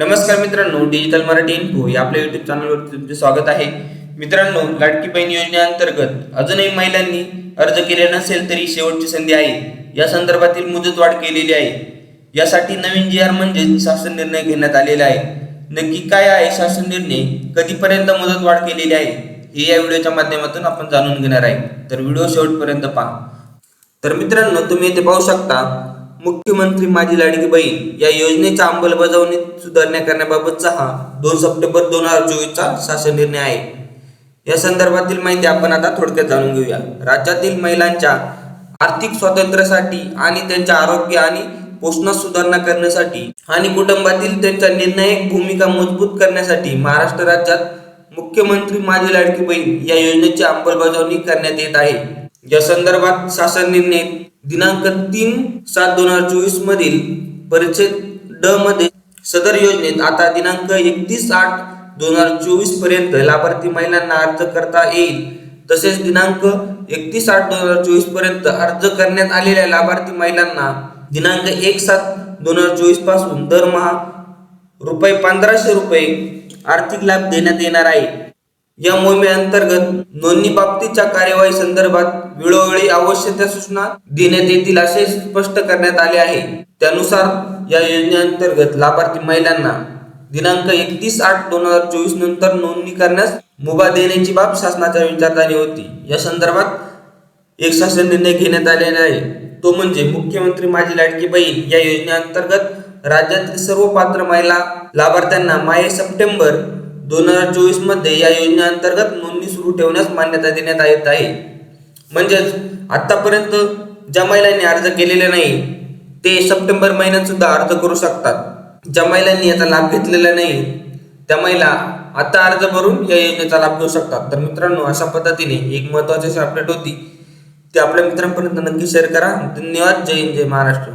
नमस्कार मित्रांनो digital Marathi info या आपल्या युट्यूब चॅनलवर तुमचे स्वागत आहे. मित्रांनो लाडकी बहीण योजनेअंतर्गत अजूनही महिलांनी अर्ज केले नसेल तरी शेवटची संधी आहे. या संदर्भातील मुदतवाढ केलेली आहे. यासाठी नवीन जी आर म्हणजे शासन निर्णय घेण्यात आलेला आहे. नक्की काय आहे शासन निर्णय? कधीपर्यंत मुदतवाढ केलेली आहे? हे या व्हिडिओच्या माध्यमातून आपण जाणून घेणार आहे. तर व्हिडिओ शेवटपर्यंत पहा. तर मित्रांनो तुम्ही इथे पाहू शकता मुख्यमंत्री माझी लाडकी बहीण या योजनेच्या अंमलबजावणीत सुधारणा करण्याबाबतचा हा दोन सप्टेंबर दोन हजार चोवीसचा शासन निर्णय आहे. या संदर्भातील माहिती आपण आता थोडक्यात जाणून घेऊया. राज्यातील महिलांच्या आर्थिक स्वातंत्र्यासाठी आणि त्यांच्या आरोग्य आणि पोषणात सुधारणा करण्यासाठी आणि कुटुंबातील त्यांच्या निर्णायक भूमिका मजबूत करण्यासाठी महाराष्ट्र राज्यात मुख्यमंत्री माझी लाडकी बहीण या योजनेची अंमलबजावणी करण्यात येत आहे. या संदर्भात शासन निर्णय दिनांक तीन सात दोन हजार चोवीस मधील परिच्छेद ड मध्ये सदर योजनेत आता दिनांक एकतीस आठ दोन हजार चोवीसपर्यंत लाभार्थी महिलांना अर्ज करता येईल. तसेच दिनांक एकतीस आठ दोन हजार चोवीसपर्यंत अर्ज करण्यात आलेल्या लाभार्थी महिलांना दिनांक एक सात दोन हजार चोवीसपासून दरमहा रुपये पंधराशे रुपये आर्थिक लाभ देण्यात येणार आहे. या मोहिमेअंतर्गत नोंदणी बाबतीच्या कार्यवाही संदर्भात वेळोवेळी आवश्यक त्या सूचना देण्यात येतील असे स्पष्ट करण्यात आले आहे. त्यानुसार या योजनेअंतर्गत लाभार्थी महिलांना दिनांक एकतीस आठ दोन हजार चोवीस नंतर नोंदणी करण्यास मुभा देण्याची बाब शासनाच्या विचारात आली होती. या संदर्भात एक शासन निर्णय घेण्यात आलेला आहे. तो म्हणजे मुख्यमंत्री माझी लाडकी बहीण या योजनेअंतर्गत राज्यातील सर्व पात्र महिला लाभार्थ्यांना माहे सप्टेंबर दोन हजार चोवीसमध्ये या योजनेअंतर्गत नोंदणी सुरू ठेवण्यास मान्यता देण्यात येत आहे. म्हणजेच आतापर्यंत ज्या महिलांनी अर्ज केलेले नाही ते सप्टेंबर महिन्यात सुद्धा अर्ज करू शकतात. ज्या महिलांनी याचा लाभ घेतलेला नाही त्या महिला आता अर्ज भरून या योजनेचा लाभ घेऊ शकतात. तर मित्रांनो अशा पद्धतीने एक महत्वाची अपडेट होती. ती आपल्या मित्रांपर्यंत नक्की शेअर करा. धन्यवाद. जय हिंद जय महाराष्ट्र.